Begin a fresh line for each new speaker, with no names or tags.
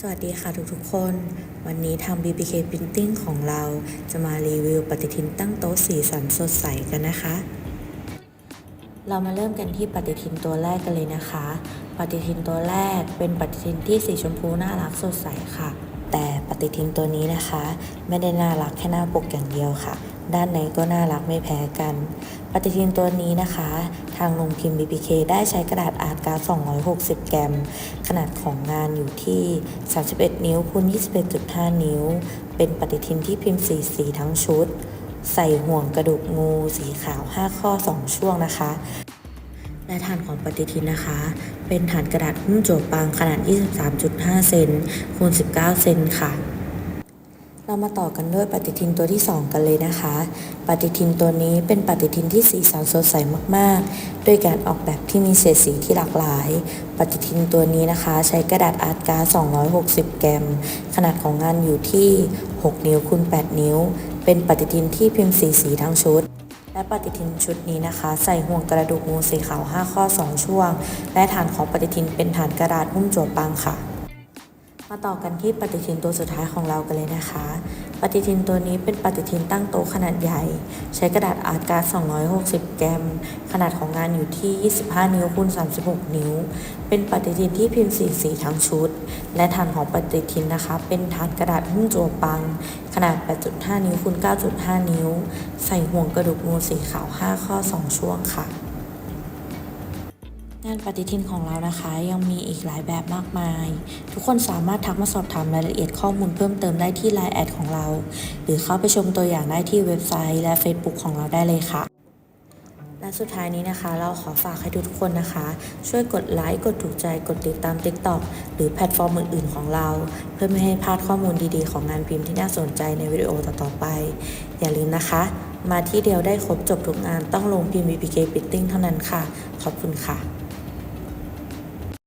สวัสดีค่ะทุกๆคน วันนี้ทาง BPK Printing ของเราจะมารีวิวปฏิทินตั้งโต๊ะสีสันสดใสกันนะคะ เรามาเริ่มกันที่ปฏิทินตัวแรกกันเลยนะคะ ปฏิทินตัวแรกเป็นปฏิทินที่สีชมพูน่ารักสดใสค่ะ แต่ปฏิทินตัวนี้นะคะ ไม่ได้น่ารักแค่หน้าปกอย่างเดียวค่ะ ด้านในก็น่ารักไม่แพ้กัน ปฏิทินตัวนี้นะคะ ทางโรงพิมพ์ BPK ได้ใช้กระดาษอาร์ตการ์ด260 แกรม ขนาดของงานอยู่ที่ 31 นิ้วคูณ21.5 นิ้ว เป็นปฏิทินที่พิมพ์สีสีทั้งชุด ใส่ห่วงกระดูกงูสีขาว 5 ข้อ 2 ช่วงนะคะและฐานของปฏิทินนะคะ เป็นฐานกระดาษหุ้มโจวปังขนาด 23.5 เซนคูณ19 เซนค่ะ เรามาต่อกันด้วยปฏิทินตัวที่ 2 กันเลยนะคะ ปฏิทินตัวนี้เป็นปฏิทินที่สีสันสดใสมากๆ ด้วยการออกแบบที่มีเฉดสีที่หลากหลาย ปฏิทินตัวนี้นะคะ ใช้กระดาษอาร์ตการ์ด260 แกรม ขนาดของงานอยู่ที่ 6 นิ้วคูณ8 นิ้ว เป็นปฏิทินที่พิมพ์สีสีทั้งชุด และปฏิทินชุดนี้นะคะ ใส่ห่วงกระดูกงูสีขาว 5 ข้อ 2 ช่วง และฐานของปฏิทินเป็นฐานกระดาษหุ้มจั่วปังค่ะ มาต่อกันที่ปฏิทินตัวสุดท้ายของเรากันเลยนะคะ ปฏิทินตัวนี้เป็นปฏิทินตั้งโต๊ะขนาดใหญ่ ใช้กระดาษอาร์ตการ์ด 260 แกรม ขนาดของงานอยู่ที่ 25 นิ้วคูณ36 นิ้ว เป็นปฏิทินที่พิมพ์สีสีทั้งชุด และฐานของปฏิทินนะคะ เป็นฐานกระดาษหุ้มจั่วปัง ขนาด 8.5 นิ้วคูณ9.5 นิ้ว ใส่ห่วงกระดูกงูสีขาว 5 ข้อ 2 ช่วงค่ะ งานปฏิทินของเรานะคะ ยังมีอีกหลายแบบมากมาย ทุกคนสามารถทักมาสอบถามรายละเอียดข้อมูลเพิ่มเติมได้ที่ Line แอดของเรา หรือเข้าไปชมตัวอย่างได้ที่เว็บไซต์และ Facebook ของเราได้เลยค่ะ และสุดท้ายนี้นะคะ เราขอฝากให้ทุกคนนะคะ ช่วยกดไลค์กดถูกใจกดติดตาม TikTok หรือแพลตฟอร์มอื่นๆของเรา เพื่อไม่ให้พลาดข้อมูลดีๆ ของงานพิมพ์ที่น่าสนใจในวิดีโอต่อๆไป อย่าลืมนะคะ มาที่เดียวได้ครบจบทุกงานต้องลงพิมพ์ BPK Printing เท่านั้นค่ะ ขอบคุณค่ะ